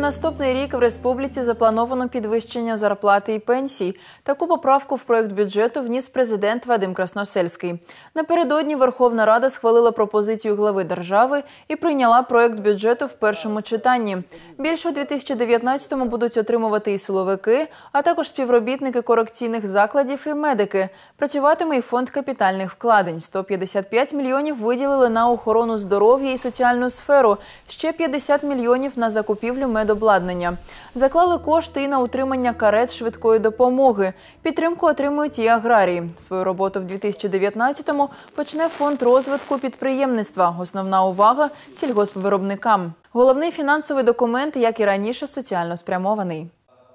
На наступний рік в республіці заплановано підвищення зарплати і пенсій. Таку поправку в проєкт бюджету вніс президент Вадим Красносельський. Напередодні Верховна Рада схвалила пропозицію глави держави і прийняла проєкт бюджету в першому читанні. Більше у 2019-му будуть отримувати і силовики, а також співробітники корекційних закладів і медики. Працюватиме і фонд капітальних вкладень. 155 мільйонів виділили на охорону здоров'я і соціальну сферу. Ще 50 мільйонів на закупівлю медобладнання. Заклали кошти і на утримання карет швидкої допомоги. Підтримку отримують і аграрії. Свою роботу в 2019-му почне фонд розвитку підприємництва. Основна увага сільгоспвиробникам. Головний фінансовий документ, як і раніше, соціально спрямований.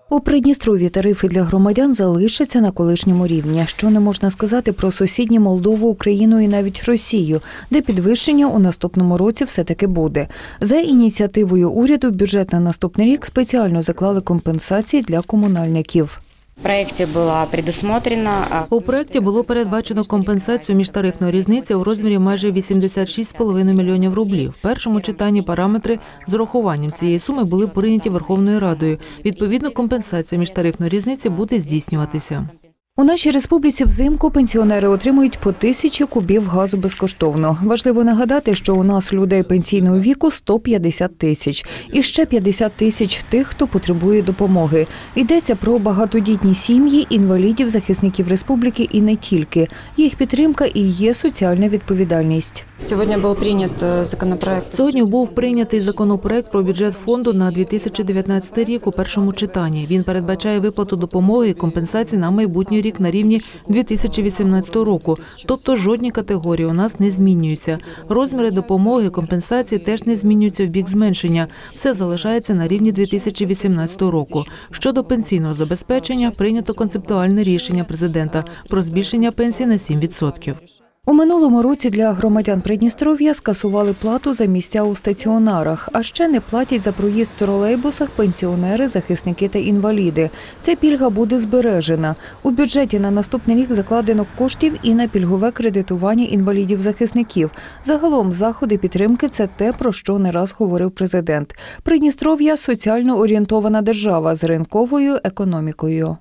У Придністрові тарифи для громадян залишаться на колишньому рівні. Що не можна сказати про сусідні Молдову, Україну і навіть Росію, де підвищення у наступному році все таки буде. За ініціативою уряду бюджет на наступний рік спеціально заклали компенсації для комунальників. В була предусмотрена У проекті було передбачено компенсацію міжтарифної різниці у розмірі майже 86,5 мільйонів рублів. В першому читанні параметри з урахуванням цієї суми були прийняті Верховною Радою. Відповідно, компенсація міжтарифної різниці буде здійснюватися. У нашій республіці взимку пенсіонери отримують по тисячі кубів газу безкоштовно. Важливо нагадати, що у нас людей пенсійного віку 150 тисяч, і ще 50 тисяч тих, хто потребує допомоги. Йдеться про багатодітні сім'ї, інвалідів, захисників республіки і не тільки. Їх підтримка і є соціальна відповідальність. Сьогодні був прийнят е, законопроект. Сьогодні був прийнятий законопроект про бюджет фонду на 2019 рік у першому читанні. Він передбачає виплату допомоги і компенсації на майбутній рік на рівні 2018 року. Тобто жодні категорії у нас не змінюються. Розміри допомоги, компенсації теж не змінюються в бік зменшення. Все залишається на рівні 2018 року. Щодо пенсійного забезпечення, прийнято концептуальне рішення президента про збільшення пенсій на 7%. У минулому році для громадян Придністров'я скасували плату за місця у стаціонарах, а ще не платять за проїзд в тролейбусах пенсіонери, захисники та інваліди. Ця пільга буде збережена. У бюджеті на наступний рік закладено коштів і на пільгове кредитування інвалідів-захисників. Загалом заходи підтримки це те, про що не раз говорив президент. Придністров'я соціально орієнтована держава з ринковою економікою.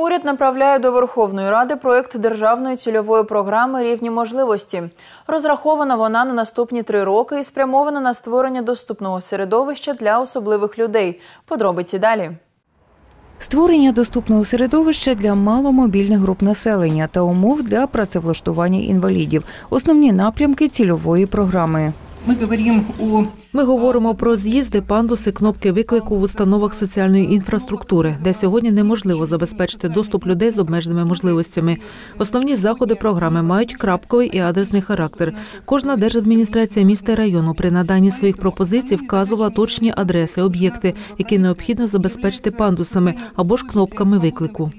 Уряд направляє до Верховної Ради проєкт державної цільової програми рівні можливості. Розрахована вона на наступні три роки і спрямована на створення доступного середовища для особливих людей. Подробиці далі. Створення доступного середовища для маломобільних груп населення та умов для працевлаштування інвалідів основні напрямки цільової програми. Ми говоримо Ми говоримо про з'їзди, пандуси, кнопки виклику в установах соціальної інфраструктури, де сьогодні неможливо забезпечити доступ людей з обмеженими можливостями. Основні заходи програми мають крапковий і адресний характер. Кожна держадміністрація міста і району при наданні своїх пропозицій вказувала точні адреси, об'єкти, які необхідно забезпечити пандусами або ж кнопками виклику.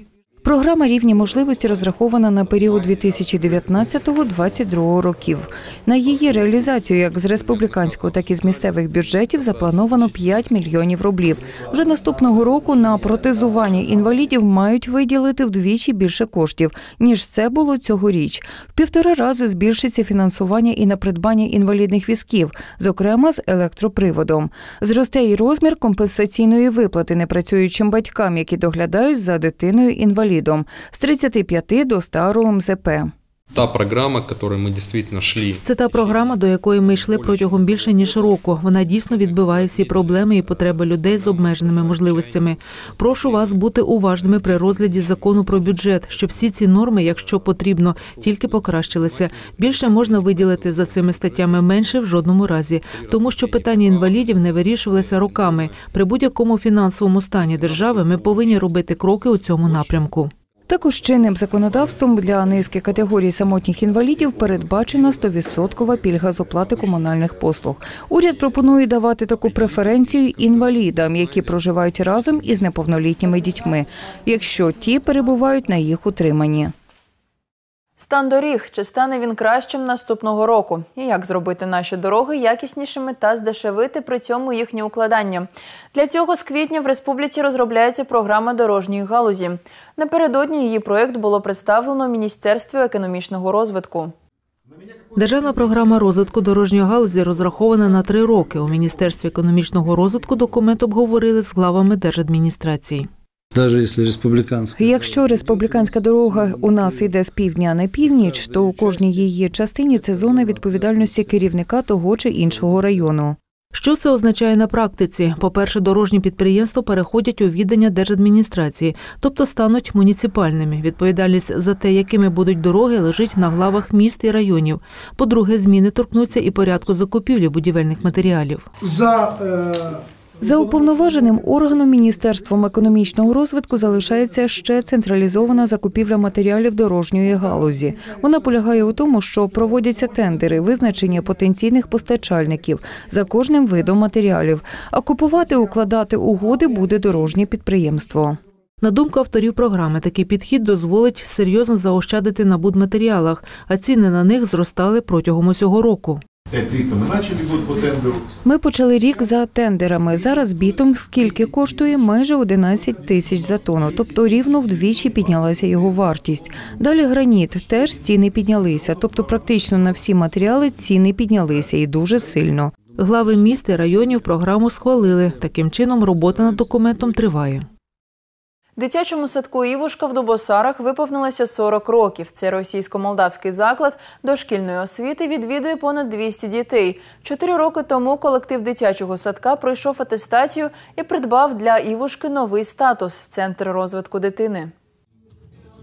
Програма рівні можливості розрахована на період 2019-2022 років. На її реалізацію як з республіканського, так і з місцевих бюджетів заплановано 5 мільйонів рублів. Вже наступного року на протезування інвалідів мають виділити вдвічі більше коштів, ніж це було цьогоріч. В півтора рази збільшиться фінансування і на придбання інвалідних візків, зокрема з електроприводом. Зросте й розмір компенсаційної виплати непрацюючим батькам, які доглядають за дитиною інвалідом з 35 до 100 МЗП. Та програма, к которой мы действительно шли. Це та програма, до якої ми йшли протягом більше ніж року. Вона дійсно відбиває всі проблеми і потреби людей з обмеженими можливостями. Прошу вас бути уважними при розгляді закону про бюджет, щоб всі ці норми, якщо потрібно, тільки покращилися. Більше можна виділити за цими статтями менше в жодному разі, тому що питання інвалідів не вирішувалися роками. При будь-якому фінансовому стані держави ми повинні робити кроки у цьому напрямку. Також чинним законодавством для низки категорій самотніх інвалідів передбачена 100% пільга з оплати комунальних послуг. Уряд пропонує давати таку преференцію інвалідам, які проживають разом із неповнолітніми дітьми, якщо ті перебувають на їх утриманні. Стан доріг чи стане він кращим наступного року? І як зробити наші дороги якіснішими та здешевити при цьому їхнє укладання? Для цього з квітня в республіці розробляється програма дорожньої галузі. Напередодні її проєкт було представлено Міністерстві економічного розвитку. Державна програма розвитку дорожньої галузі розрахована на три роки. У Міністерстві економічного розвитку документ обговорили з главами держадміністрації. Даже если республиканская. Якщо республіканська дорога у нас йде з півдня на північ, то у кожній її частині це зона відповідальності керівника того чи іншого району. Що це означає на практиці? По-перше, дорожні підприємства переходять у віддання держадміністрації, тобто стануть муніципальними. Відповідальність за те, якими будуть дороги, лежить на главах міст і районів. По-друге, зміни торкнуться і порядку закупівлі будівельних матеріалів. за е, За уповноваженим органом Міністерством економічного розвитку залишається ще централізована закупівля матеріалів дорожньої галузі. Вона полягає у тому, що проводяться тендери, визначення потенційних постачальників за кожним видом матеріалів. А купувати, укладати угоди буде дорожнє підприємство. На думку авторів програми, такий підхід дозволить серйозно заощадити на будматеріалах, а ціни на них зростали протягом усього року. 5300 мы начали год по тендеру. Ми почали рік за тендерами. Зараз бітум скільки коштує майже 11 тисяч за тонну, тобто рівно вдвічі піднялася його вартість. Далі граніт теж ціни піднялися, тобто практично на всі матеріали ціни піднялися і дуже сильно. Глави міст і районів програму схвалили. Таким чином, робота над документом триває. Дитячому садку Івушка в Дубосарах виповнилося 40 років. Це російсько-молдавський заклад дошкільної освіти відвідує понад 200 дітей. Чотири роки тому колектив дитячого садка пройшов атестацію і придбав для Івушки новий статус центр розвитку дитини.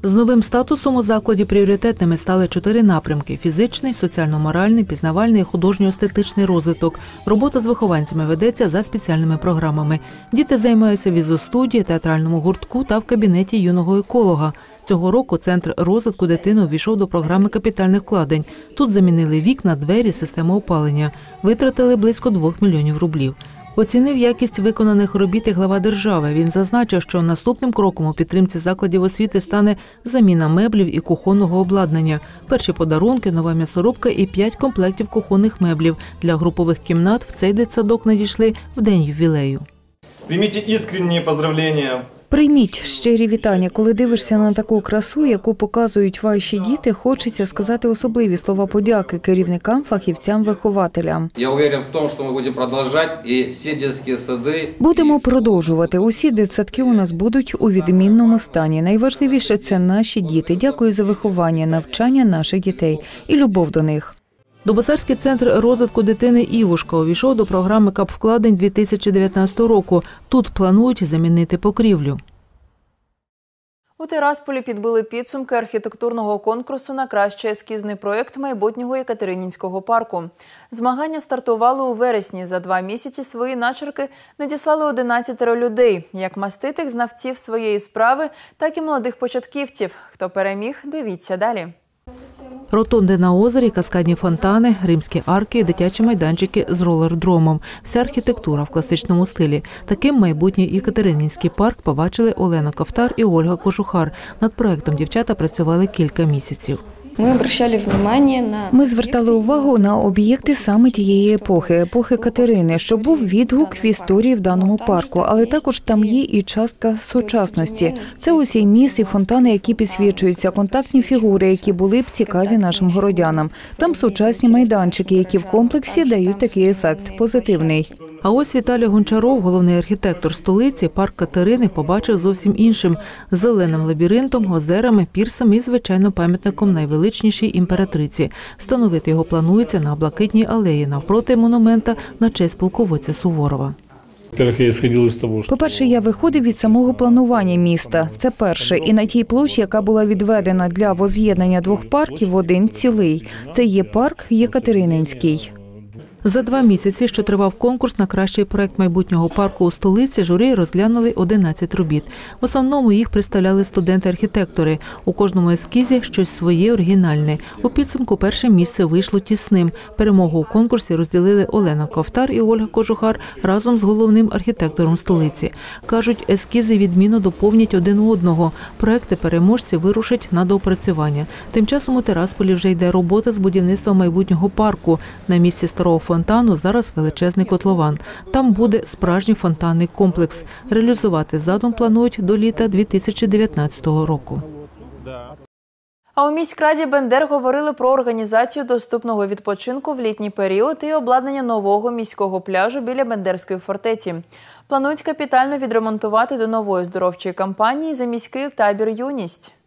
З новим статусом у закладі пріоритетними стали чотири напрямки: фізичний, соціально-моральний, пізнавальний художньо-естетичний розвиток. Робота з вихованцями ведеться за спеціальними програмами. Діти займаються в візостудії, театральному гуртку та в кабінеті юного еколога. Цього року центр розвитку дитини увійшов до програми капітальних вкладень. Тут замінили вікна, двері, систему опалення. Витратили близько 2 мільйонів рублів. Оцінив якість виконаних робіт і глава держави. Він зазначив, що наступним кроком у підтримці закладів освіти стане заміна меблів і кухонного обладнання. Перші подарунки, нова м'ясорубка і п'ять комплектів кухонних меблів для групових кімнат в цей дитсадок надійшли в день ювілею. Прийміть іскренні поздравления Прийміть щирі вітання. Коли дивишся на таку красу, яку показують ваші діти, хочеться сказати особливі слова подяки керівникам, фахівцям, вихователям. Я уверен в том, что мы будем продолжать, и все детские сады Будемо продовжувати. Усі дитсадки у нас будуть у відмінному стані. Найважливіше це наші діти. Дякую за виховання, навчання наших дітей і любов до них. Дубосарський центр розвитку дитини Івушка увійшов до програми капвкладень 2019 року. Тут планують замінити покрівлю. У Тирасполі підбили підсумки архітектурного конкурсу на кращий ескізний проєкт майбутнього Екатеринінського парку. Змагання стартували у вересні. За два місяці свої начерки надіслали 11 людей, як маститих знавців своєї справи, так і молодих початківців. Хто переміг, дивіться далі. Ротонди на озері, каскадні фонтани, римські арки, дитячі майданчики з ролердромом. Вся архітектура в класичному стилі. Таким майбутній Екатеринінський парк побачили Олена Ковтар і Ольга Кожухар. Над проектом дівчата працювали кілька місяців. Мы обращали внимание на... Ми звертали увагу на об'єкти саме тієї епохи, епохи Катерини, що був відгук в історії в даному парку, але також там є і частка сучасності. Це усі міс і фонтани, які підсвічуються, контактні фігури, які були б цікаві нашим городянам. Там сучасні майданчики, які в комплексі дають такий ефект позитивний. А ось Віталій Гончаров, головний архітектор столиці, парк Катерини побачив зовсім іншим – зеленим лабіринтом, озерами, пірсами і, звичайно, пам'ятником найвеличнішій імператриці. Встановити його планується на Блакитній алеї навпроти монумента на честь полководця Суворова. Того, По-перше, я виходив від самого планування міста. Це перше. І на тій площі, яка була відведена для воз'єднання двох парків один цілий. Це є парк Єкатерининський. За два місяці, що тривав конкурс на кращий проект майбутнього парку у столиці, журі розглянули 11 робіт. В основному їх представляли студенти-архітектори. У кожному ескізі щось своє оригінальне. У підсумку перше місце вийшло тісним. Перемогу у конкурсі розділили Олена Ковтар і Ольга Кожухар разом з головним архітектором столиці. Кажуть, ескізи відмінно доповнять один одного. Проекти переможці вирушать на доопрацювання. Тим часом у Терасполі вже йде робота з будівництва майбутнього парку. На місці старого фонтану зараз величезний котлован. Там буде справжній фонтанний комплекс. Реалізувати задум планують до літа 2019 року. А у міськраді Бендер говорили про організацію доступного відпочинку в літній період і обладнання нового міського пляжу біля Бендерської фортеці. Планують капітально відремонтувати до нової здоровчої кампанії за міський табір Юність.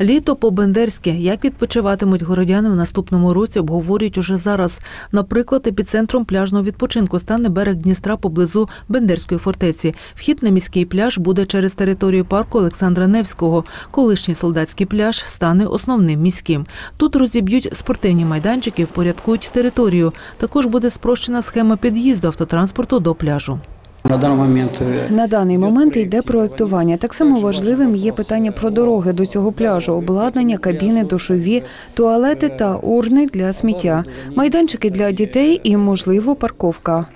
Літо по-бендерськи. Як відпочиватимуть городяни в наступному році, обговорюють уже зараз. Наприклад, епіцентром пляжного відпочинку стане берег Дністра поблизу Бендерської фортеці. Вхід на міський пляж буде через територію парку Олександра Невського. Колишній солдатський пляж стане основним міським. Тут розіб'ють спортивні майданчики, впорядкують територію. Також буде спрощена схема під'їзду автотранспорту до пляжу. На даний момент На даний момент йде проектування. Так само важливим є питання про дороги до цього пляжу, обладнання, кабіни, душові, туалети та урни для сміття, майданчики для дітей і, можливо, парковка.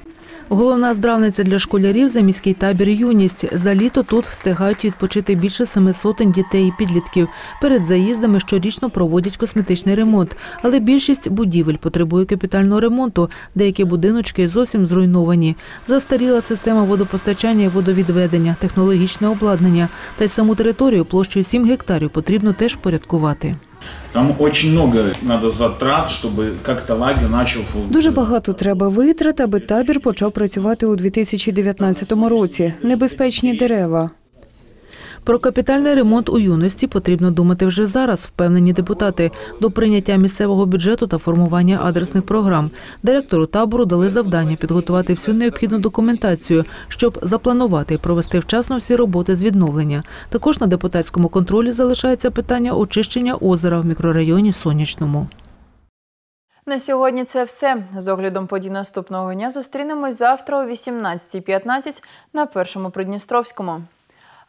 Головна здравниця для школярів за міський табір Юність. За літо тут встигають відпочити більше семи сотень дітей і підлітків. Перед заїздами щорічно проводять косметичний ремонт, але більшість будівель потребує капітального ремонту. Деякі будиночки зовсім зруйновані. Застаріла система водопостачання і водовідведення, технологічне обладнання. Та й саму територію площею 7 гектарів потрібно теж впорядкувати. Там дуже багато затрат, щоб як-то лагер почав... Дуже багато треба витрат, аби табір почав працювати у 2019 році. Небезпечні дерева. Про капітальний ремонт у юності потрібно думати вже зараз, впевнені депутати. До прийняття місцевого бюджету та формування адресних програм. Директору табору дали завдання підготувати всю необхідну документацію, щоб запланувати і провести вчасно всі роботи з відновлення. Також на депутатському контролі залишається питання очищення озера в мікрорайоні Сонячному. На сьогодні це все. З оглядом подій наступного дня зустрінемось завтра о 18.15 на першому Придністровському.